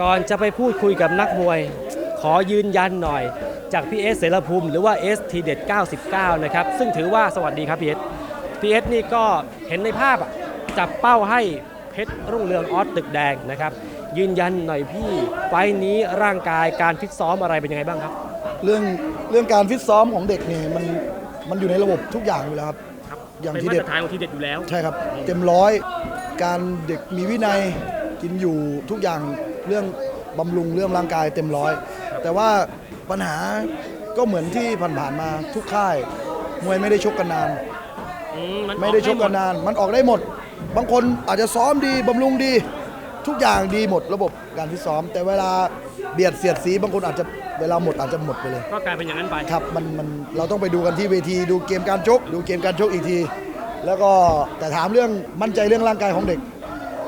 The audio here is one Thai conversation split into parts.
ก่อนจะไปพูดคุยกับนักมวย ขอยืนยันหน่อย จากพีเอสเสรภูมิหรือว่า S ทีเด็ด99 นะครับ ซึ่งถือว่าสวัสดีครับพีเอสพีเอสนี่ก็เห็นในภาพอะจับเป้าให้เพชรรุ่งเรืองออสตึกแดงนะครับ ยืนยันหน่อยพี่ไฟล์นี้ร่างกายการฟิตซ้อมอะไรเป็นยังไงบ้างครับ เรื่องเรื่องการฟิตซ้อมของเด็กเนี่ยมันมันอยู่ในระบบทุกอย่างอยู่แล้วครับ อย่างเป็นที่มาเด็ตด รฐานของทีเด็ดอยู่แล้ว ใช่ครับ เต็มร้อยการเด็กมีวินัยกินอยู่ทุกอย่าง เรื่องบำรุงเรื่องร่างกายเต็มร้อย แต่ว่าปัญหาก็เหมือนที่ผ่านๆมาทุกค่าย มวยไม่ได้ชกกันนาน อืนไม่ได้ชกกันนาน มันออกได้หมด บางคนอาจจะซ้อมดีบำรุงดี ทุกอย่างดีหมดระบบการฟิตซ้อม แต่เวลาเบียดเสียดสี บางคนอาจจะเวลาหมดอาจจะหมดไปเลย ก็กลายเป็นอย่างนั้นไป ครับมันมันเราต้องไปดูกันที่เวทีดูเกมการชก ดูเกมการชกอีกที แล้วก็แต่ถามเรื่องมั่นใจเรื่องร่างกายของเด็ก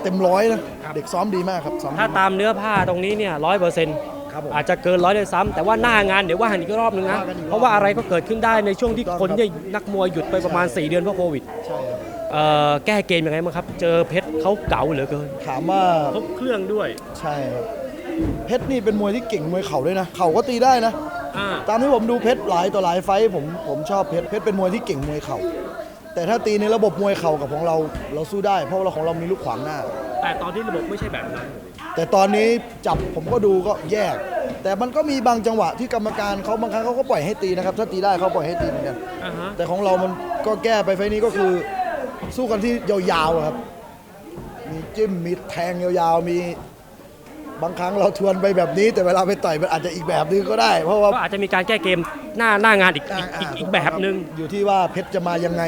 เต็มร้อยนะครับเด็กซ้อมดีมากครับซ้อมดีถ้าตามเนื้อผ้าตรงนี้เนี่ยร้อยเปอร์เซ็นต์ครับผมอาจจะเกินร้อยด้วยซ้ำแต่ว่าหน้างานเดี๋ยวว่าหันอีกรอบนึงนะว่ากันอีกรอบเพราะว่าอะไรก็เกิดขึ้นได้ในช่วงที่ถูกต้องคนครับเนี่ยนักมวยหยุดไปประมาณ 4 เดือนเพราะโควิดใช่ครับเอ่อแก้เกมยังไงบ้างครับ เจอเพชรเขาเก๋าเหลือเกินถามว่าครบเครื่องด้วยใช่ครับเพชรนี่เป็นมวยที่เก่งมวยเข่าด้วยนะ เข่าก็ตีได้นะ อ่าตามที่ผมดูเพชรหลายต่อหลายไฟท์ผมผมชอบเพชรเพชรเป็นมวยที่เก่งมวยเข่า แต่ถ้าตีในระบบมวยเข่ากับของเราเราสู้ได้ เพราะว่าเราของเรามีลูกขวางหน้า แต่ตอนที่ระบบไม่ใช่แบบนั้น แต่ตอนนี้จับผมก็ดูก็แยก แต่มันก็มีบางจังหวะที่กรรมการเขาบางครั้งเขาก็ปล่อยให้ตีนะครับ ถ้าตีได้เขาปล่อยให้ตีเหมือนกันอ่าฮะ แต่ของเรามันก็แก้ไปไฟล์นี้ก็คือสู้กันที่ยาวๆอะครับ มีจิ้มมีแทงยาวๆ มี บางครั้งเราทวนไปแบบนี้ แต่เวลาไปต่อยมันอาจจะอีกแบบนึงก็ได้ เพราะว่าก็อาจจะมีการแก้เกมหน้าหน้างานอีกอีกอีกอีกแบบนึงอยู่ที่ว่าเพชรจะมายังไง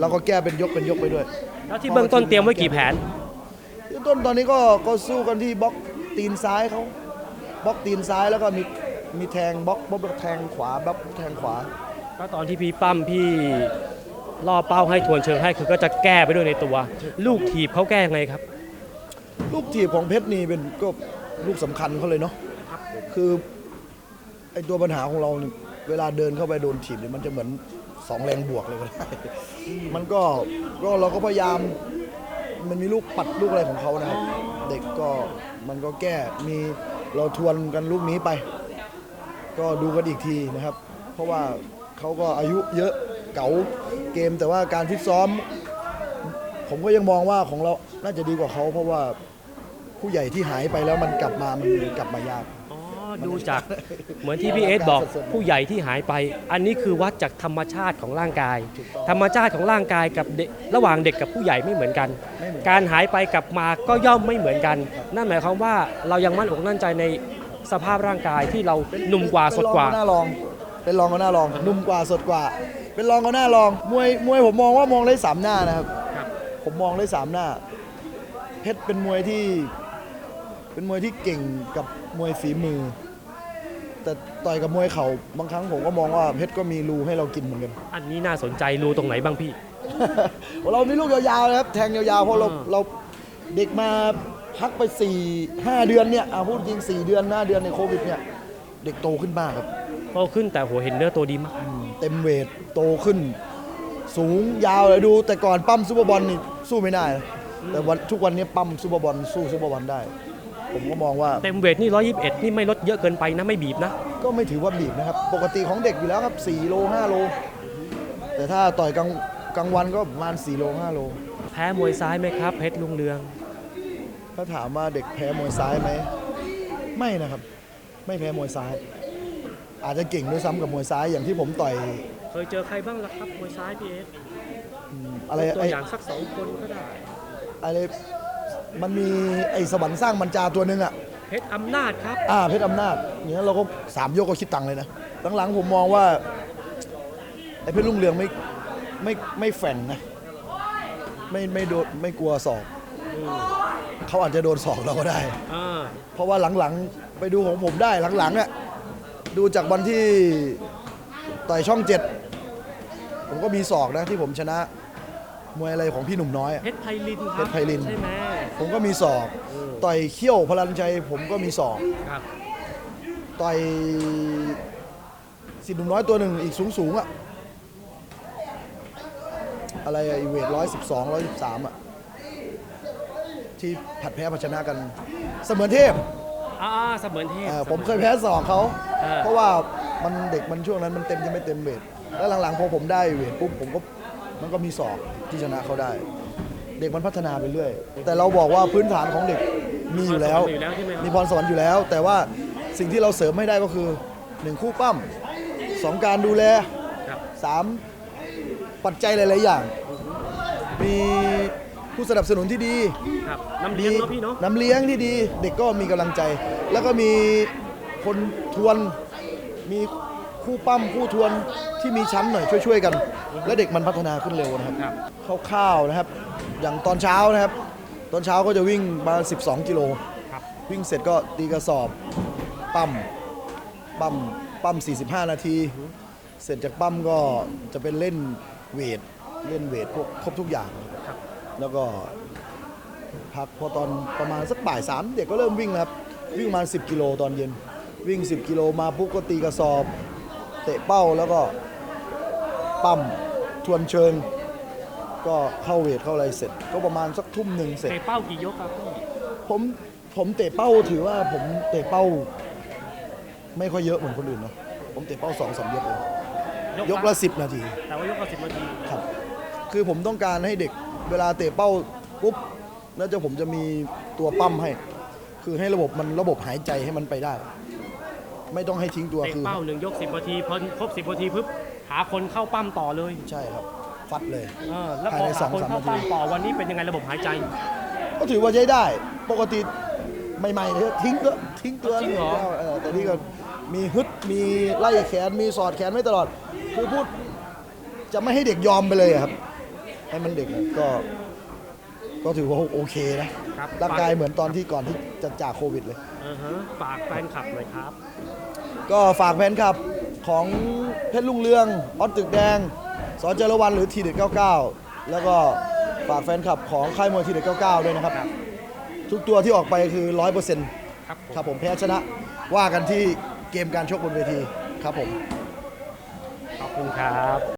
เราก็แก้เป็นยกเป็นยกไปด้วยแล้วที่เบื้องต้นเตรียมไว้กี่แผนต้นตอนนี้ก็ก็สู้กันที่บล็อกตีนซ้ายเขาบล็อกตีนซ้ายแล้วก็มีมีแทงบล็อกบล็อกแทงขวาบล็อกแทงขวา ก็ตอนที่พี่ปั้มพี่ล่อเป้าให้ทวนเชิงให้คือก็จะแก้ไปด้วยในตัว ลูกถีบเขาแก้ยังไงครับ ลูกถีบของเพชรนี่เป็นก็ ลูกสำคัญเขาเลยเนาะคือไอตัวปัญหาของเราเนี่ยเวลาเดินเข้าไปโดนถีบเนี่ยมันจะเหมือนสองแรงบวกเลยก็ได้มันก็ก็เราก็พยายามมันมีลูกปัดลูกอะไรของเขานะครับ เด็กก็มันก็แก้มีเราทวนกันลูกนี้ไป ก็ดูกันอีกทีนะครับ เพราะว่าเขาก็อายุเยอะเก๋าเกมแต่ว่าการฟิตซ้อม ผมก็ยังมองว่าของเราน่าจะดีกว่าเขาเพราะว่า ผู้ใหญ่ที่หายไปแล้วมันกลับมามันกลับมายาก อ๋อดูจากเหมือนที่พี่เอสบอกผู้ใหญ่ที่หายไป อันนี้คือวัดจากธรรมชาติของร่างกายธรรมชาติของร่างกายกับเด็กระหว่างเด็กกับผู้ใหญ่ไม่เหมือนกัน ไม่เหมือนการหายไปกลับมาก็ย่อมไม่เหมือนกัน นั่นหมายความว่าเรายังมั่นอกมั่นใจในสภาพร่างกายที่เราหนุ่มกว่าสดกว่า เป็นรองก็น่าลอง เป็นรองก็น่าลองนุ่มกว่าสดกว่า เป็นรองก็น่าลองมวยมวยผมมองว่ามองได้สามหน้านะครับ ครับ ผมมองได้สามหน้าเพชรเป็นมวยที่ เป็นมวยที่เก่งกับมวยฝีมือ แต่ต่อยกับมวยเข่าบางครั้งผมก็มองว่าเพชรก็มีรูให้เรากินเหมือนกัน อันนี้น่าสนใจรู้ตรงไหนบ้างพี่ เรามีลูกยาวๆนะครับแทงยาวๆเพราะเราอ่า เราเด็กมาพักไป4 5เดือนเนี่ยอะพูดจริง4เดือน5เดือนในโควิดเนี่ยเด็กโตขึ้นมากครับ โตขึ้นแต่หัวเห็นเนื้อตัวดีมาก เต็มเวทโตขึ้น สูงยาวเลยดู แต่ก่อนปั้มซูเปอร์บอลนี่สู้ไม่ได้นะแต่วันทุกวันนี้ปั้มซูเปอร์บอลสู้ซูเปอร์บอลได้ ผมก็มองว่าเต็มเวทนี่ 121 นี่ไม่ลดเยอะเกินไปนะไม่บีบนะ ก็ไม่ถือว่าบีบนะครับ ปกติของเด็กอยู่แล้วครับ 4 โล 5 โล แต่ถ้าต่อยกลางกลางวันก็ประมาณ 4 โล 5 โล แพ้มวยซ้ายไหมครับ เพชรลุงเรือง ถ้าถามว่าเด็กแพ้มวยซ้ายไหม ไม่นะครับ ไม่แพ้มวยซ้าย อาจจะเก่งด้วยซ้ำกับมวยซ้ายอย่างที่ผมต่อยเคยเจอใครบ้างล่ะครับมวยซ้ายพี่เอสอืมอะไรตัวไอ้อย่างสักสองคนก็ได้ อะไร มันมีไอ้สวรรค์สร้างมันจาตัวหนึงอะ เพชรอำนาจครับ อ่าเพชรอำนาจอย่างนี้นเราก็สามยกก็คิดตังค์เลยนะหลังๆผมมองว่าไอ้เพชรรุ่งเรืองไม่ไม่ไม่แฝงนะไม่ไม่โดนไม่กลัวศอกเขาอาจจะโดนศอกเราก็ได้ อ่า เพราะว่าหลังๆ ไปดูของผมได้หลังๆอะดูจากวันที่ต่อยช่องเจ็ดผมก็มีศอกนะที่ผมชนะ มวยอะไรของพี่หนุ่มน้อยอะ เพชรไพลินคเพรับชรไพลิน ใช่ไหม ผมก็มีศอก ต่อยเขี้ยวพลันชัยผมก็มีศอก ครับ ต่อยสิทธิ์หนุ่มน้อยตัวหนึ่งอีกสูงสูงๆอะอะไรอะอีเวทร้อยสิบสองร้อยสิบสามอะที่ผัดแพ้ผัดชนะกันเสมือนเทพอ่าเสมือนเทพ เอ่อผมเคยแพ้ศอกเขา อ่า เพราะว่ามันเด็กมันช่วงนั้นมันเต็มยังไม่เต็มเวทแล้วหลังๆพอผมได้เวทปุ๊บผมก็มันก็มีศอกที่ชนะเขาได้ เด็กมันพัฒนาไปเรื่อย แต่เราบอกว่าพื้นฐานของเด็กมีอยู่แล้วมีอยู่แล้วใช่ไหมครับมีพรสวรรค์อยู่แล้ว แต่ว่าสิ่งที่เราเสริมไม่ได้ก็คือหนึ่งคู่ปั้มสองการดูแลครับสามปัจจัยหลาย ๆ อย่าง มีผู้สนับสนุนที่ดีครับน้ำเลี้ยงเนาะพี่เนาะน้ำเลี้ยงที่ดี เด็กก็มีกำลังใจ แล้วก็มีคนทวน มีคู่ปั้มคู่ทวนที่มีชั้นหน่อยช่วย ๆ กัน และเด็กมันพัฒนาขึ้นเร็วนะครับครับคร่าวๆนะครับ อย่างตอนเช้านะครับ ตอนเช้าก็จะวิ่งมา12 กิโลครับ วิ่งเสร็จก็ตีกระสอบปั้มปั้มปั้ม 45 นาที เสร็จจากปั้มก็จะเป็นเล่นเวทเล่นเวทพวกครบทุกอย่าง ครับ แล้วก็พักพอตอนประมาณสักบ่ายสามเด็กก็เริ่มวิ่งแล้วครับ วิ่งประมาณ10 กิโลตอนเย็น วิ่ง 10 กิโลมาปุ๊บก็ตีกระสอบ เตะเป้าแล้วก็ปั้มทวนเชิง ก็เข้าเวทเข้าอะไรเสร็จ ก็ประมาณสักทุ่มหนึ่งเสร็จ เตะเป้ากี่ยกครับพี่ผมผมเตะเป้าถือว่าผมเตะเป้า ไม่ค่อยเยอะเหมือนคนอื่นเนาะผมเตะเป้าสองสามยกเลยยกละสิบนาทีแต่ว่ายกละสิบนาที ครับ คือผมต้องการให้เด็กเวลาเตะเป้าปุ๊บแล้วจะผมจะมีตัวปั้มให้ คือให้ระบบมันระบบหายใจให้มันไปได้ ไม่ต้องให้ทิ้งตัวเตะคือ เป้าหนึ่งยกสิบนาทีพอครบสิบนาทีปุ๊บหาคนเข้าปั้มต่อเลย ใช่ครับ ฟัดเลยเออแล้วพภายอในหาสองคนสามเข้านาทีปั้มต่อวันนี้เป็นยังไงระบบหายใจ ก็ถือว่าใช้ได้ ปกติใหม่ๆเนี่ยทิ้งก็ทิ้งตัวจริงเหรอ เออแต่นี่ก็มีฮึดมีไล่แขนมีสอดแขนไม่ตลอด คือพูดจะไม่ให้เด็กยอมไปเลยอะครับ ให้มันเด็กอะก็ ก็ถือว่าโอเคนะ ครับร่างกายเหมือนตอนที่ก่อนที่จะจากโควิดเลยอ่าฮะฝากแฟนคลับหน่อยครับ ก็ฝากแฟนคลับของเพชรลุงเรืองออสตึกแดง สอนเจรวันหรือทีเด็ด99 แล้วก็ฝากแฟนคลับของค่ายมวยทีเด็ด99 ด้วยนะครับ ทุกตัวที่ออกไปคือ100%ครับผมครับผมแพ้ชนะว่ากันที่เกมการชกบนเวทีครับผม ขอบคุณครับ